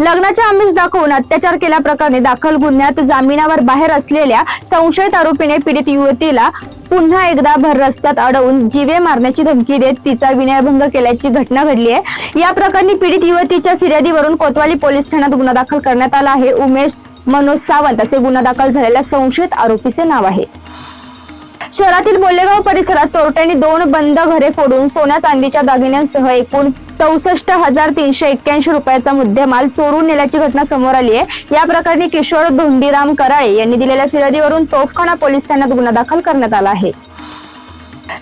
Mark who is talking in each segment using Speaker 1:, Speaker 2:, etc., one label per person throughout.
Speaker 1: लग्नाच्या आमिष दाखवून अत्याचार केल्याप्रकरणी दाखल गुन्ह्यात जामिनावर बाहेर असलेल्या संशयित आरोपीने पीडित युवतीला पुन्हा एकदा भर रस्त्यात अडवून जीवे मारण्याची धमकी देत तिचा विनयभंग केल्याची घटना घडली आहे. या प्रकरणी पीडित युवतीच्या फिर्यादीवरून कोतवाली पोलीस ठाण्यात गुन्हा दाखल करण्यात आला आहे. उमेश मनोज सावंत असे गुन्हा दाखल झालेल्या संशयित आरोपीचे नाव आहे. शहरातील बोलेगाव परिसरात चोरट्यांनी दोन बंद घरे फोडून सोन्या चांदीच्या दागिन्यांसह एकूण चौसष्ट हजार तीनशे एक्क्याऐंशी रुपयाचा मुद्देमाल चोरून नेल्याची घटना समोर आली आहे. या प्रकरणी किशोर धोंडीराम कराळे यांनी दिलेल्या फिर्यादीवरून तोफखाना पोलीस ठाण्यात गुन्हा दाखल करण्यात आला आहे.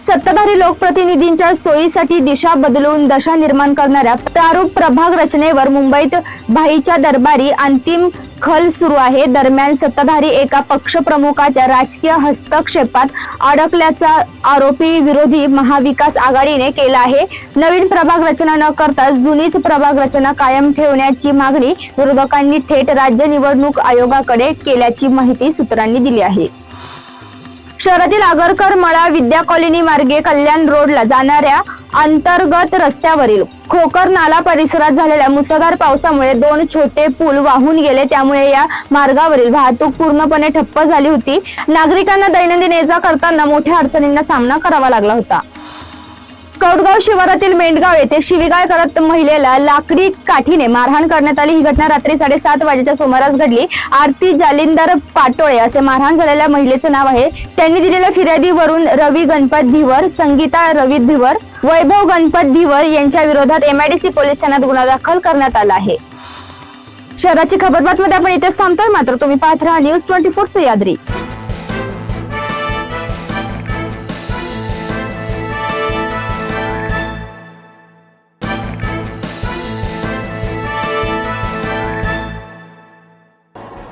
Speaker 1: सत्ताधारी लोकप्रतिनिधींच्या सोयीसाठी दिशा बदलून दशा निर्माण करणाऱ्या प्रारूप प्रभाग रचनेवर मुंबईत भाईच्या दरबारी अंतिम खल सुरू आहे. दरम्यान सत्ताधारी एका पक्षप्रमुखाच्या राजकीय हस्तक्षेपात अडकल्याचा आरोपी विरोधी महाविकास आघाडीने केला आहे. नवीन प्रभाग रचना न करता जुनीच प्रभाग रचना कायम ठेवण्याची मागणी विरोधकांनी थेट राज्य निवडणूक आयोगाकडे केल्याची माहिती सूत्रांनी दिली आहे. शहरातील आगरकर मळा विद्या कॉलनी मार्गे कल्याण रोडला जाणाऱ्या अंतर्गत रस्त्यावरील खोकर नाला परिसरात झालेल्या मुसळधार पावसामुळे दोन छोटे पूल वाहून गेले. त्यामुळे या मार्गावरील वाहतूक पूर्णपणे ठप्प झाली होती. नागरिकांना दैनंदिन ये जा करताना मोठ्या अडचणींना सामना करावा लागला होता. कौडगाव शिवारातील मेंढगाव येथे शिवीगाळ करत महिलेला लाकडी काठीने मारहाण करण्यात आली. ही घटना रात्री साडेसात वाजेच्या सुमारास घडली. आरती जालिंदर पाटोळे असे मारहाण झालेल्या महिलेचं नाव आहे. त्यांनी दिलेल्या फिर्यादीवरून रवी गणपत धिवर संगीता रवी धिवर वैभव गणपत धिवर यांच्या विरोधात एमआयडीसी पोलीस ठाण्यात गुन्हा दाखल करण्यात आला आहे. शहराची खबरबातमध्ये आपण इथेच थांबतोय. मात्र तुम्ही पाहत राहा न्यूज ट्वेंटी फोर यादरी.